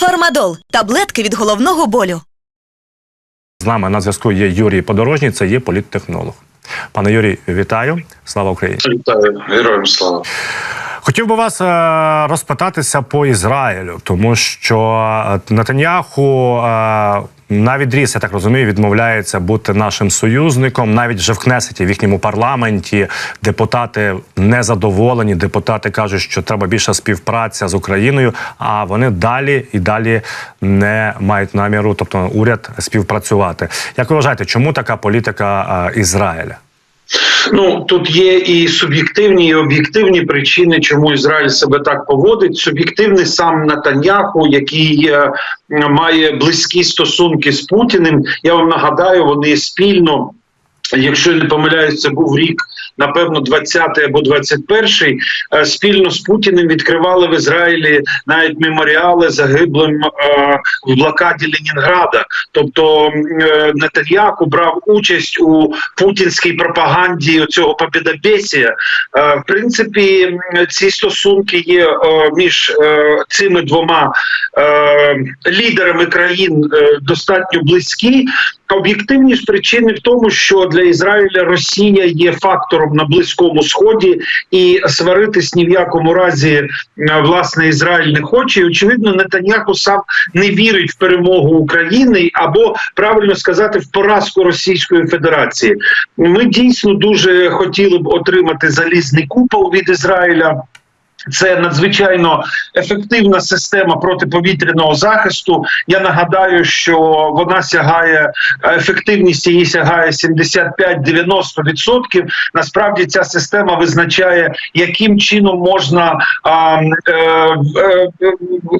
Фармадол таблетки від головного болю. З нами на зв'язку є Юрій Подорожній, це є політтехнолог. Пане Юрій, вітаю. Слава Україні. Вітаю, героям слава. Хотів би вас е, розпитатися по Ізраїлю, тому що е, Нетаньяху е, Ріс, я так розумію, відмовляється бути нашим союзником. Навіть вже в Кнесеті, в їхньому парламенті, депутати незадоволені. Депутати кажуть, що треба більша співпраця з Україною. А вони далі і далі не мають наміру, тобто уряд співпрацювати. Як ви вважаєте, чому така політика е, Ізраїля? Ну тут є і суб'єктивні, і об'єктивні причини, чому Ізраїль себе так поводить. Суб'єктивний сам Натаньяху, який е, має близькі стосунки з Путіним. Я вам нагадаю, вони спільно. Якщо не помиляюсь, це був рік, напевно, 20-й або 21-й, е, спільно з Путіним відкривали в Ізраїлі навіть меморіали загиблим е, в блокаді Ленінграда. Тобто е, Нетаньяху брав участь у путінській пропаганді цього побідобєсія. Е, в принципі, ці стосунки є між цими двома лідерами країн достатньо близькі. Об'єктивні ж причини в тому, що для Ізраїля Росія є фактором на близькому сході, і сваритись ні в якому разі е, власне Ізраїль не хоче. І, очевидно, Нетаньяху сам не вірить в перемогу України або правильно сказати в поразку Російської Федерації. Ми дійсно дуже хотіли б отримати залізний купол від Ізраїля. Це надзвичайно ефективна система протиповітряного захисту. Я нагадаю, що вона сягає ефективність її сягає 75-90%. Насправді ця система визначає, яким чином можна а, е, е, е,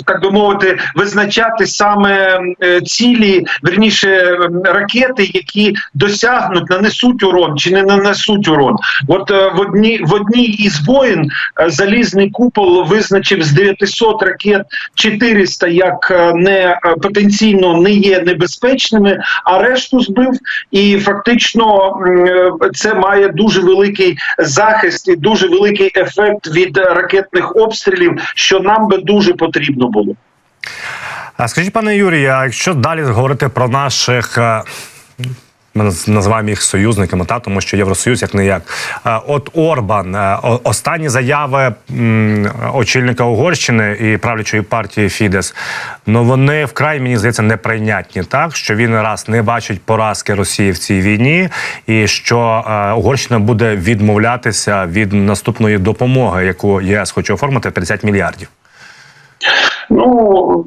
так би мовити визначати саме е, цілі, верніше ракети, які досягнуть, нанесуть урон чи не нанесуть урон. От е, в одній в одній із воїн залізний купол визначив з 900 ракет 400 як е, не е, потенційно не є небезпечними, а решту збив. І фактично е, це має дуже великий захист і дуже великий ефект від ракетних обстрілів, що нам би дуже потрібно було. А скажіть, пане Юрію, а якщо далі говорити про наших. Ми наз- називаємо їх союзниками, та тому що Євросоюз як не як. Е, От Орбан, е, останні заяви очільника Угорщини і правлячої партії Фідес, ну вони вкрай мені здається неприйнятні, так що він раз не бачить поразки Росії в цій війні, і що е, Угорщина буде відмовлятися від наступної допомоги, яку ЄС хоче оформити 50 мільярдів. Ну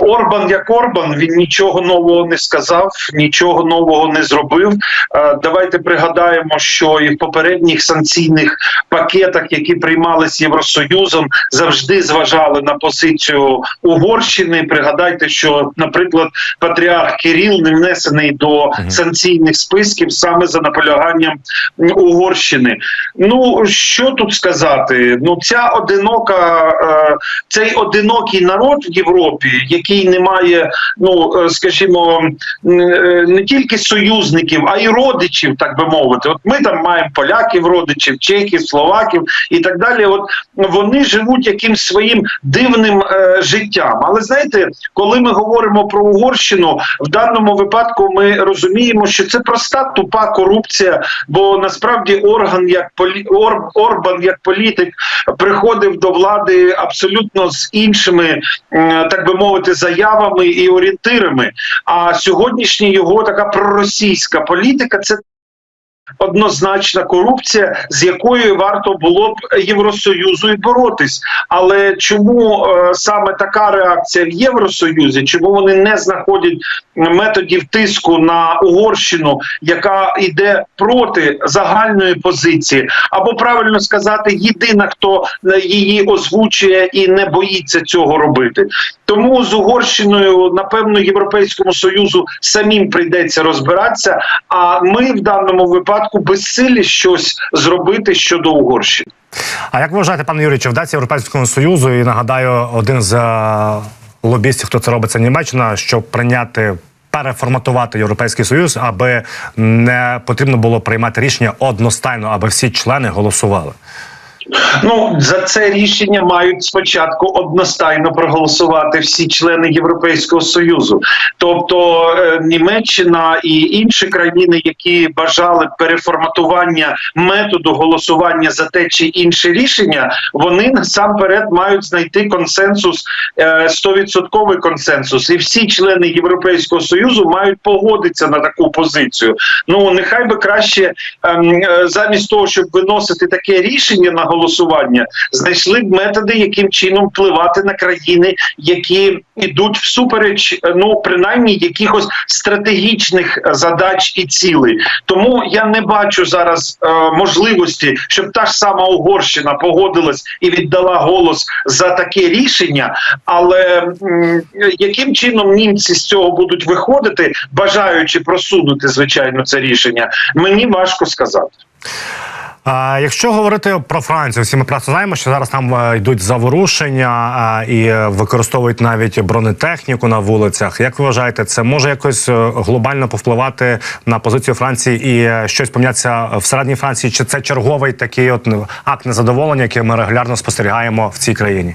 Орбан як Орбан, він нічого нового не сказав, нічого нового не зробив. Е, Давайте пригадаємо, що і в попередніх санкційних пакетах, які приймались Євросоюзом, завжди зважали на позицію Угорщини. Пригадайте, що, наприклад, патріарх Кирил не внесений до санкційних списків саме за наполяганням Угорщини. Ну що тут сказати? Ну ця одинока, е, цей одинокий народ в Європі, який не має, ну е, скажімо, е, не тільки союзників, а й родичів, так би мовити. От ми там маємо поляків, родичів, чехів, словаків і так далі. От вони живуть якимсь своїм дивним е, життям. Але знаєте, коли ми говоримо про Угорщину, в даному випадку ми розуміємо, що це проста тупа корупція, бо насправді орган як полі... Ор... Орбан як політик приходив до влади абсолютно з іншими, м, так би мовити, заявами і орієнтирами. А сьогоднішня його така проросійська політика це. Однозначна корупція, з якою варто було б Євросоюзу і боротись. Але чому е, саме така реакція в Євросоюзі? Чому вони не знаходять методів тиску на Угорщину, яка йде проти загальної позиції, або правильно сказати, єдина, хто е, її озвучує і не боїться цього робити? Тому з Угорщиною, напевно, Європейському Союзу самим прийдеться розбиратися. А ми в даному випадку безсилі щось зробити щодо Угорщини. А як ви вважаєте, пане Юрій, чи вдасться Європейському Союзу? І нагадаю, один з е, лобістів, хто це робить, це Німеччина, щоб прийняти. Переформатувати європейський союз, аби не потрібно було приймати рішення одностайно, аби всі члени голосували. Ну за це рішення мають спочатку одностайно проголосувати всі члени Європейського союзу, тобто е, Німеччина і інші країни, які бажали переформатування методу голосування за те чи інше рішення, вони насамперед мають знайти консенсус, е, стовідсотковий консенсус, і всі члени Європейського союзу мають погодитися на таку позицію. Ну нехай би краще ем, е, замість того, щоб виносити таке рішення на голосування, знайшли б методи, яким чином впливати на країни, які йдуть всупереч, е, ну принаймні якихось стратегічних е, задач і цілей. Тому я не бачу зараз е, можливості, щоб та ж сама Угорщина погодилась і віддала голос за таке рішення. Але м, яким чином німці з цього будуть виходити, бажаючи просунути звичайно це рішення, мені важко сказати. А, якщо говорити про Францію, всі ми просто знаємо, що зараз там е, йдуть заворушення а, і е, використовують навіть бронетехніку на вулицях. Як ви вважаєте, це може якось е, глобально повпливати на позицію Франції і е, щось помінятися всередині Франції? Чи це черговий такий от акт незадоволення, який ми регулярно спостерігаємо в цій країні?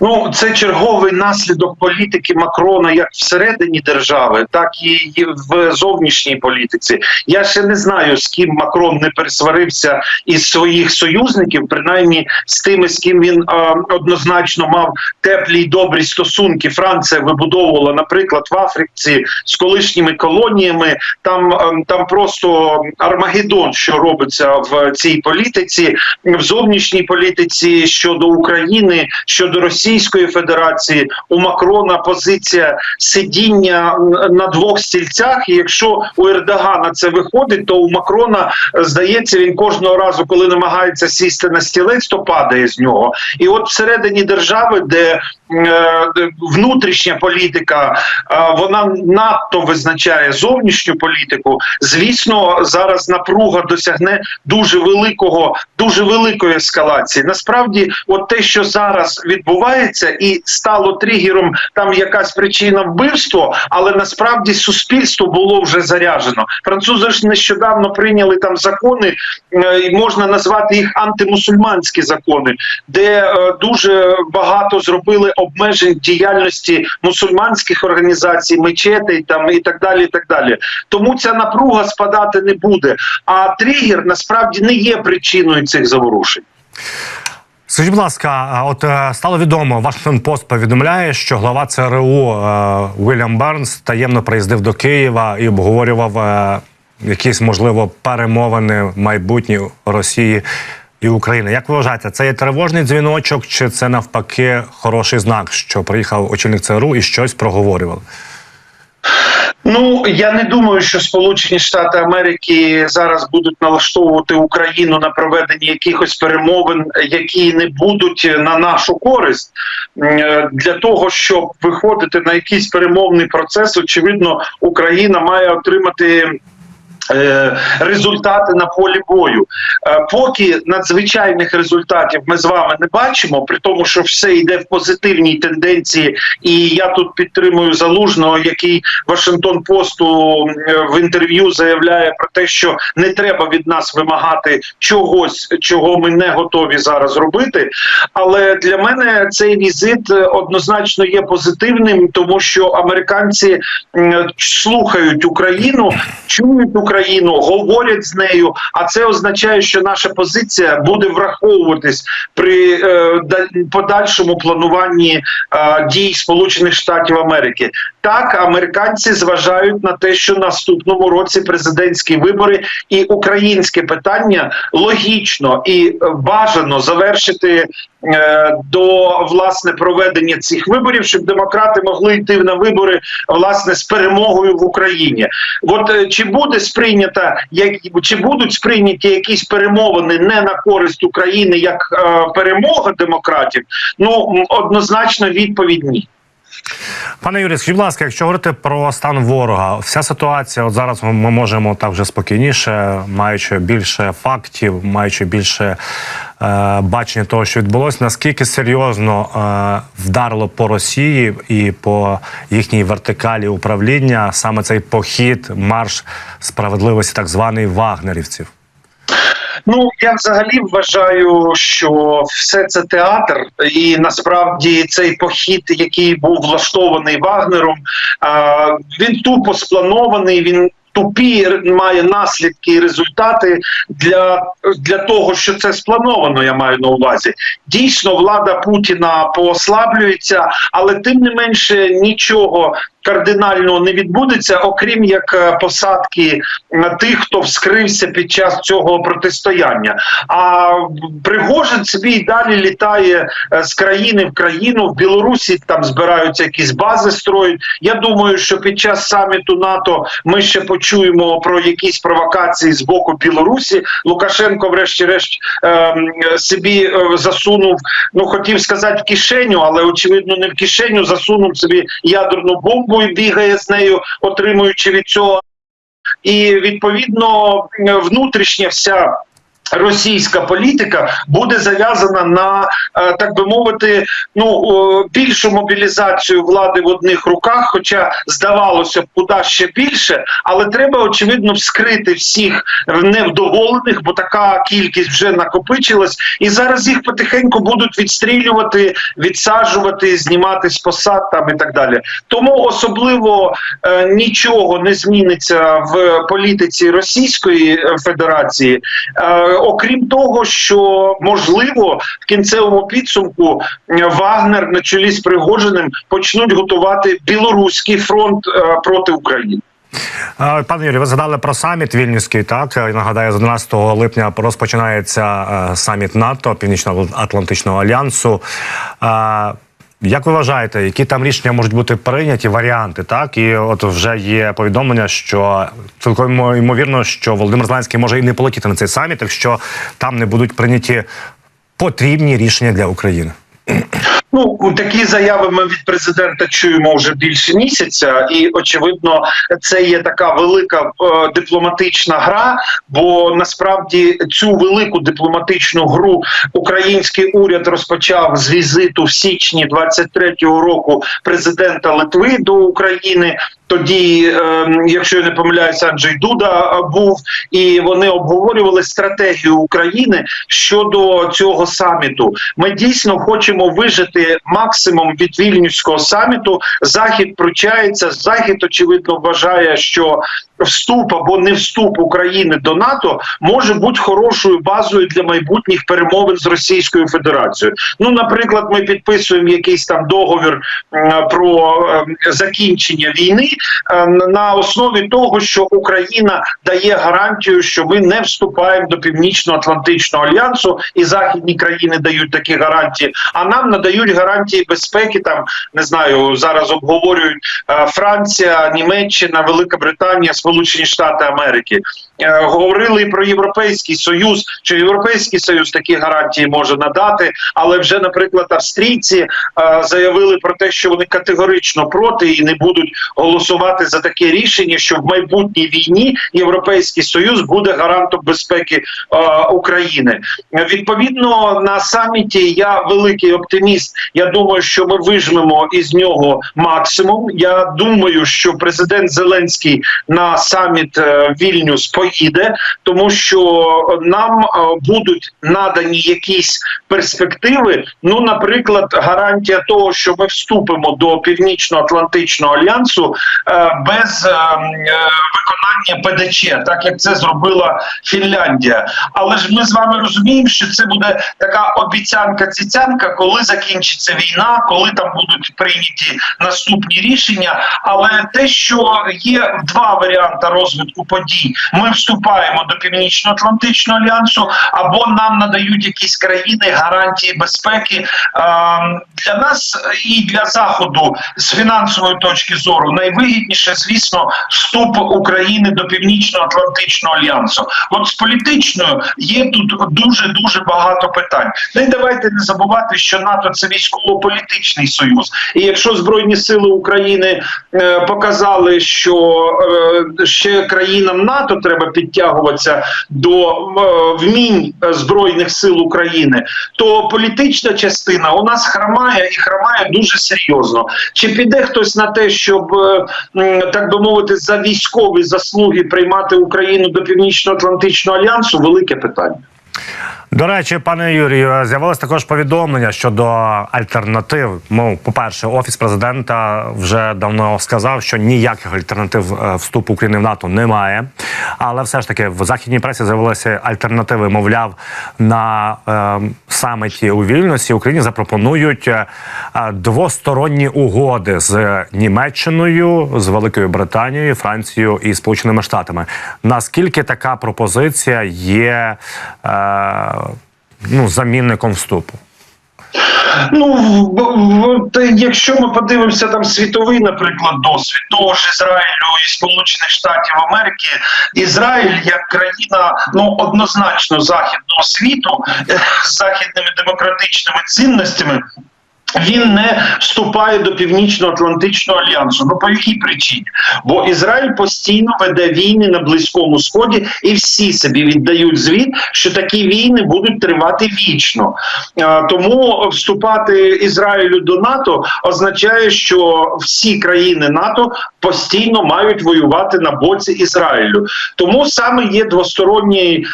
Ну, це черговий наслідок політики Макрона як всередині держави, так і в зовнішній політиці. Я ще не знаю, з ким Макрон не пересварився із своїх союзників, принаймні з тими, з ким він е, однозначно мав теплі й добрі стосунки. Франція вибудовувала, наприклад, в Африці з колишніми колоніями. Там е, там просто Армагеддон, що робиться в цій політиці, в зовнішній політиці щодо України, щодо Російської Федерації. У Макрона позиція сидіння на двох стільцях. І якщо у Ердогана це виходить, то у Макрона здається, він кожного разу, коли намагається сісти на стілець, то падає з нього. І от всередині держави, де е, внутрішня політика, е, вона надто визначає зовнішню політику. Звісно, зараз напруга досягне дуже великого, дуже великої ескалації. Насправді, от те, що зараз відбувається, і стало тригером там якась причина вбивства, але насправді суспільство було вже заряжено. Французи ж нещодавно прийняли там закони, е, і можна назвати їх антимусульманські закони, де е, дуже багато зробили обмежень діяльності мусульманських організацій, мечетей там і так далі. І так далі. Тому ця напруга спадати не буде. А тригер насправді не є причиною цих заворушень. Скажіть, будь ласка, от е, стало відомо, Вашингтон Пост повідомляє, що глава ЦРУ е, Уільям Бернс таємно приїздив до Києва і обговорював е, якісь можливо перемовини майбутні Росії і України. Як ви вважаєте, це є тривожний дзвіночок, чи це навпаки хороший знак, що приїхав очільник ЦРУ і щось проговорював? Ну я не думаю, що Сполучені Штати Америки зараз будуть налаштовувати Україну на проведення якихось перемовин, які не будуть на нашу користь для того, щоб виходити на якийсь перемовний процес. Очевидно, Україна має отримати. Е, Результати на полі бою, Е, поки надзвичайних результатів ми з вами не бачимо, при тому, що все йде в позитивній тенденції, і я тут підтримую залужного, який Вашингтон Посту е, в інтерв'ю заявляє про те, що не треба від нас вимагати чогось, чого ми не готові зараз робити. Але для мене цей візит однозначно є позитивним, тому що американці слухають Україну, чують Україну, говорять з нею. А це означає, що наша позиція буде враховуватись при е, подальшому плануванні е, дій Сполучених Штатів Америки. Так, американці зважають на те, що наступному році президентські вибори і українське питання логічно і бажано завершити е, до власне проведення цих виборів, щоб демократи могли йти на вибори власне з перемогою в Україні. От е, чи буде сприйнята як чи будуть сприйняті якісь перемовини не на користь України як е, перемога демократів? Ну однозначно відповідь ні. Пане Юрій, скажіть, будь ласка, якщо говорити про стан ворога, вся ситуація, от зараз ми можемо так вже спокійніше, маючи більше фактів, маючи більше е, бачення того, що відбулося, наскільки серйозно е, вдарило по Росії і по їхній вертикалі управління саме цей похід, марш справедливості, так званий вагнерівців? Ну я взагалі вважаю, що все це театр, і насправді цей похід, який був влаштований Вагнером, він тупо спланований. Він тупі має наслідки і результати для, для того, що це сплановано. Я маю на увазі. Дійсно, влада Путіна поослаблюється, але тим не менше нічого кардинального не відбудеться, окрім як е, посадки е, тих, хто вскрився під час цього протистояння. А Пригожин собі й далі літає е, з країни в країну. В Білорусі там збираються якісь бази строїть. Я думаю, що під час саміту НАТО ми ще почуємо про якісь провокації з боку Білорусі. Лукашенко, врешті-решт, собі засунув, ну хотів сказати в кишеню, але очевидно не в кишеню. Засунув собі ядерну бомбу і бігає з нею, отримуючи від цього. І відповідно внутрішня вся. Російська політика буде зав'язана на е, так би мовити, ну більшу мобілізацію влади в одних руках. Хоча здавалося б, куди ще більше, але треба очевидно вскрити всіх невдоволених, бо така кількість вже накопичилась, і зараз їх потихеньку будуть відстрілювати, відсаджувати, знімати з посад там і так далі. Тому особливо е, нічого не зміниться в політиці Російської Федерації. Е, окрім того, що можливо в кінцевому підсумку е, Вагнер на чолі з Пригожиним почнуть готувати білоруський фронт е, проти України. Пане Юрій, ви згадали про саміт Вільнюський. Так нагадаю, з 11 липня розпочинається е, саміт НАТО, Північно-Атлантичного альянсу. Як ви вважаєте, які там рішення можуть бути прийняті, варіанти? Так і от вже є повідомлення, що цілком ймовірно, що Володимир Зеленський може і не полетіти на цей саміт, якщо там не будуть прийняті потрібні рішення для України. Ну такі заяви ми від президента чуємо вже більше місяця, і очевидно, це є така велика е, дипломатична гра. Бо насправді цю велику дипломатичну гру український уряд розпочав з візиту в січні 23-го року президента Литви до України. Тоді, е, якщо я не помиляюся, Анджей Дуда був, і вони обговорювали стратегію України щодо цього саміту. Ми дійсно хочемо вижити максимум від вільнюського саміту. Захід пручається. Захід очевидно вважає, що вступ або не вступ України до НАТО може бути хорошою базою для майбутніх перемовин з Російською Федерацією. Ну, наприклад, ми підписуємо якийсь там договір про ем, закінчення війни е, на основі того, що Україна дає гарантію, що ми не вступаємо до Північно-Атлантичного альянсу, і західні країни дають такі гарантії. А нам надають гарантії безпеки. Там не знаю, зараз обговорюють е, Франція, Німеччина, Велика Британія, Сполучені Штати Америки. Е, Говорили про європейський союз, що європейський союз такі гарантії може надати, але вже, наприклад, австрійці е, заявили про те, що вони категорично проти і не будуть голосувати за таке рішення, що в майбутній війні європейський союз буде гарантом безпеки е, України. Відповідно на саміті я великий оптиміст. Я думаю, що ми вижмемо із нього максимум. Я думаю, що президент Зеленський на саміт е, Вільнюс поїде, тому що нам е, будуть надані якісь перспективи. Ну, наприклад, гарантія того, що ми вступимо до Північно-Атлантичного альянсу е, без е, е, виконання ПДЧ, так як це зробила Фінляндія. Але ж ми з вами розуміємо, що це буде така обіцянка-цяцянка, коли закінчиться війна, коли там будуть прийняті наступні рішення. Але те, що є два варіанти розвитку подій, ми вступаємо до Північно-Атлантичного альянсу, або нам надають якісь країни гарантії безпеки для нас і для заходу з фінансової точки зору найвигідніше, звісно, вступ України до Північно-Атлантичного альянсу. От з політичною є тут дуже дуже багато питань. Ну і давайте не забувати, що НАТО це військово-політичний союз. І якщо збройні сили України е, показали, що е, ще країнам НАТО треба підтягуватися до е, вмінь збройних сил України, то політична частина у нас хромає і хромає дуже серйозно. Чи піде хтось на те, щоб е, так би мовити, за військовий за заслуги приймати Україну до Північно-Атлантичного альянсу велике питання. До речі, пане Юрію, з'явилось також повідомлення щодо альтернатив. Ну, по-перше, офіс президента вже давно сказав, що ніяких альтернатив е, вступу України в НАТО немає. Але все ж таки в західній пресі з'явилися альтернативи. Мовляв, на е, саміті у Вільнюсі Україні запропонують е, е, двосторонні угоди з Німеччиною, з Великою Британією, Францією і Сполученими Штатами. Наскільки така пропозиція є е, ну, замінником вступу? Ну якщо ми подивимося там світовий, наприклад, досвід того ж Ізраїлю і Сполучених Штатів Америки, Ізраїль як країна ну однозначно західного світу е, з західними демократичними цінностями. Він не вступає до Північно-Атлантичного альянсу. Ну по якій причині? Бо Ізраїль постійно веде війни на Близькому Сході, і всі собі віддають звіт, що такі війни будуть тривати вічно. Тому вступати Ізраїлю до НАТО означає, що всі країни НАТО постійно мають воювати на боці Ізраїлю. Тому саме є двосторонній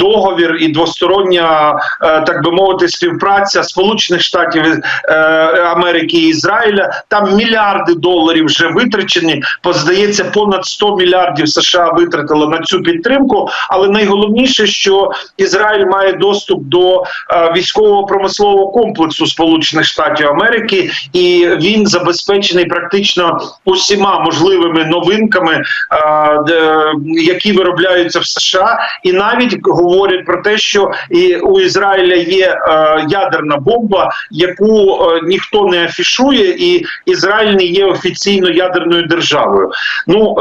договір і двостороння, е, так би мовити, співпраця Сполучених Штатів е, Америки і Ізраїля. Там мільярди доларів вже витрачені. Поздається, понад 100 мільярдів США витратило на цю підтримку. Але найголовніше, що Ізраїль має доступ до е, військово-промислового комплексу Сполучених Штатів Америки, і він забезпечений практично усіма можливими новинками, е, які виробляються в США, і навіть говорять про те, що і у Ізраїля є е, ядерна бомба, яку е, ніхто не афішує, і Ізраїль не є офіційно ядерною державою. Ну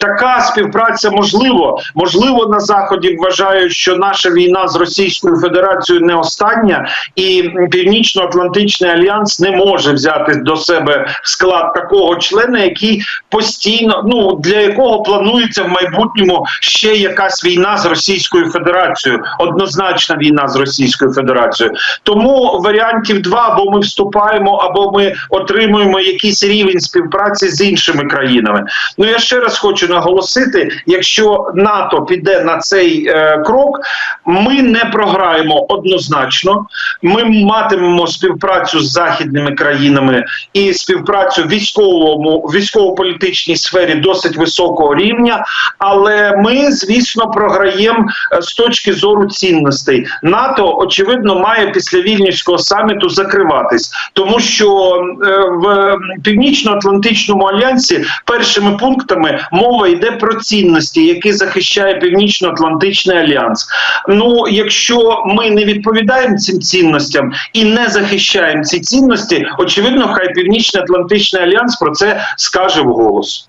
така співпраця можливо. Можливо, на заході вважають, що наша війна з Російською Федерацією не остання, і Північно-Атлантичний альянс не може взяти до себе склад такого члена, який постійно ну для якого планується в майбутньому ще якась війна з Російською Федерацією, однозначна війна з Російською Федерацією. Тому варіантів два: або ми вступаємо, або ми отримуємо якийсь рівень співпраці з іншими країнами. Ну я ще раз хочу наголосити: якщо НАТО піде на цей е, крок, ми не програємо однозначно. Ми матимемо співпрацю з західними країнами і співпрацю в військовому військово-політичній сфері досить високого рівня. Але ми, звісно, програємо е, з точки зору цінностей. НАТО очевидно має після вільнюського саміту закриватись, тому що е, в північно-атлантичному альянсі першими пунктами мова йде про цінності, які захищає північно-атлантичний альянс. Ну, якщо ми не відповідаємо цим цінностям і не захищаємо ці цінності, очевидно, хай північно-атлантичний альянс про це скаже вголос.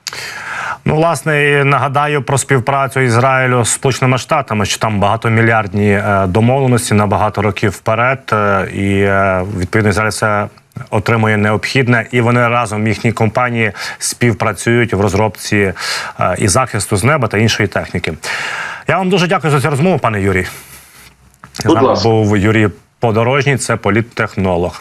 Ну, власне, нагадаю про співпрацю Ізраїлю з Сполученими Штатами, що там багатомільярдні е, домовленості на багато років вперед, е, і е, відповідно Ізраїль це отримує необхідне, і вони разом їхні компанії співпрацюють в розробці і захисту з неба та іншої техніки. Я вам дуже дякую за цю розмову, пане Юрій. З Будь нами був Юрій Подорожній, це політтехнолог.